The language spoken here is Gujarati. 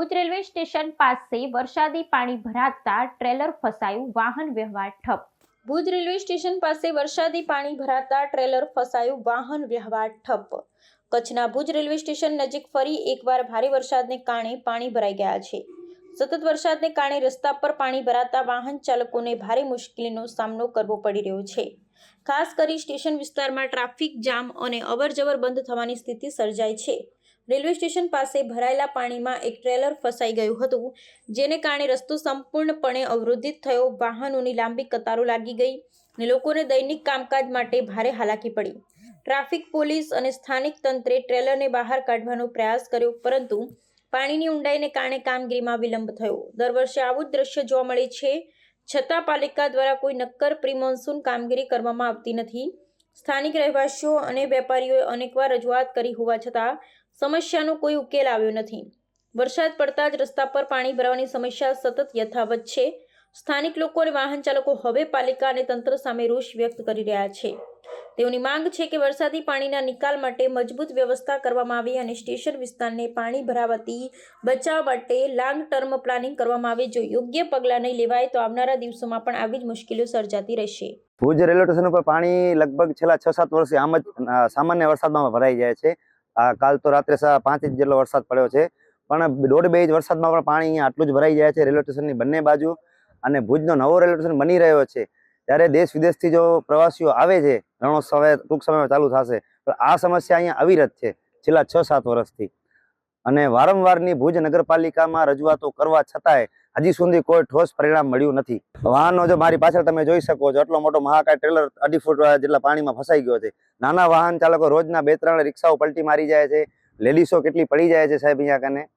ભુજ રેલવે સ્ટેશન પાસે વરસાદી પાણી ભરાતા ટ્રેલર ફસાયું વાહન વ્યવહાર ઠપ. ભુજ રેલવે સ્ટેશન પાસે વરસાદી પાણી ભરાતા ટ્રેલર ફસાયું વાહન વ્યવહાર ઠપ. કચ્છના ભુજ રેલવે સ્ટેશન નજીક ફરી એકવાર ભારે વરસાદને કારણે પાણી ભરાઈ ગયા છે. સતત વરસાદને કારણે રસ્તા પર પાણી ભરાતા વાહન ચાલકોને ભારે મુશ્કેલીનો સામનો કરવો પડી રહ્યો છે. ખાસ કરી સ્ટેશન વિસ્તારમાં ટ્રાફિક જામ અને અવરજવર બંધ થવાની સ્થિતિ સર્જાય છે. રેલવે સ્ટેશન પાસે ભરાયેલા પાણીમાં એક ટ્રેલર ફસાઈ ગયું હતું, જેને કારણે રસ્તો સંપૂર્ણપણે અવરોધિત થયો, વાહનોની લાંબી કતારો લાગી ગઈ અને લોકોને દૈનિક કામકાજ માટે ભારે હાલાકી પડી. ટ્રાફિક પોલીસ અને સ્થાનિક તંત્રે ટ્રેલરને બહાર કાઢવાનો પ્રયાસ કર્યો, પરંતુ પાણીની ઊંડાઈને કારણે કામગીરીમાં વિલંબ થયો. દર વર્ષે આવું જ દ્રશ્ય જોવા મળે છે, છતાં પાલિકા દ્વારા કોઈ નક્કર પ્રિમોન્સૂન કામગીરી કરવામાં આવતી નથી. સ્થાનિક રહેવાસીઓ અને વેપારીઓએ અનેકવાર રજૂઆત કરી હોવા છતાં સમસ્યાનો કોઈ ઉકેલ આવ્યો નથી. વરસાદ પડતા જ રસ્તા પર પાણી ભરાવાની સમસ્યા સતત યથાવત છે. સ્થાનિક લોકો અને વાહન ચાલકો હવે પાલિકા અને તંત્ર સામે રોષ વ્યક્ત કરી રહ્યા છે. તેઓની માંગ છે કે વરસાદી પાણીના નિકાલ માટે મજબૂત વ્યવસ્થા કરવામાં આવે અને સ્ટેશન વિસ્તારને પાણી ભરાવાથી બચાવ માટે લાંગ ટર્મ પ્લાનિંગ કરવામાં આવે. જો યોગ્ય પગલાં નહીં લેવાય તો આવનારા દિવસોમાં પણ આવી જ મુશ્કેલીઓ સર્જાતી રહેશે. ભુજ રેલવે સ્ટેશન ઉપર પાણી લગભગ છેલ્લા છ સાત વર્ષથી આમ જ સામાન્ય વરસાદમાં ભરાઈ જાય છે. કાલ તો રાત્રે પાંચ ઇંચ જેટલો વરસાદ પડ્યો છે. પણ દોઢ બે ઇંચ વરસાદમાં પણ પાણી આટલું જ ભરાઈ જાય છે રેલવે સ્ટેશનની બંને બાજુ. અને ભુજનો નવો રેલવે સ્ટેશન બની રહ્યો છે. ત્યારે દેશ વિદેશથી જો પ્રવાસીઓ આવે છે, રણોત્સવ ટૂંક સમયમાં ચાલુ થશે પણ આ સમસ્યા અહીંયા અવિરત છે, છેલ્લા છ સાત વર્ષથી. અને વારંવારની ભુજ નગરપાલિકામાં રજૂઆતો કરવા છતાંય હજી સુધી કોઈ ઠોસ પરિણામ મળ્યું નથી. વાહનો જો મારી પાછળ તમે જોઈ શકો છો એટલો મોટો મહાકાય ટ્રેલર અઢી ફૂટ જેટલા પાણીમાં ફસાઈ ગયો છે. નાના વાહન ચાલકો રોજના બે ત્રણ રિક્ષાઓ પલટી મારી જાય છે, લેડીસો કેટલી પડી જાય છે સાહેબ અહીંયા કને?